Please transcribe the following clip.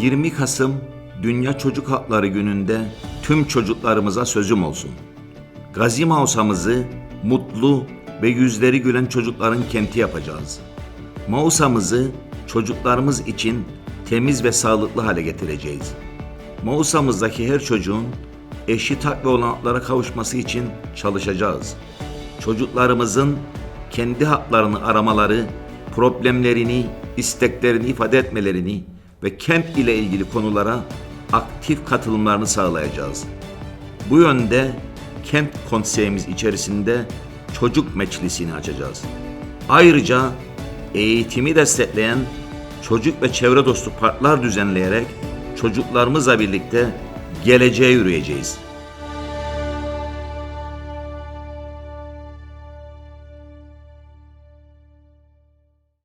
20 Kasım Dünya Çocuk Hakları Günü'nde tüm çocuklarımıza sözüm olsun. Gazi Mausa'mızı mutlu ve yüzleri gülen çocukların kenti yapacağız. Mausa'mızı çocuklarımız için temiz ve sağlıklı hale getireceğiz. Mausa'mızdaki her çocuğun eşit hak ve olanaklara kavuşması için çalışacağız. Çocuklarımızın kendi haklarını aramaları, problemlerini, isteklerini ifade etmelerini ve kent ile ilgili konulara aktif katılımlarını sağlayacağız. Bu yönde kent konseyimiz içerisinde çocuk meclisini açacağız. Ayrıca eğitimi destekleyen çocuk ve çevre dostu parklar düzenleyerek çocuklarımızla birlikte geleceğe yürüyeceğiz.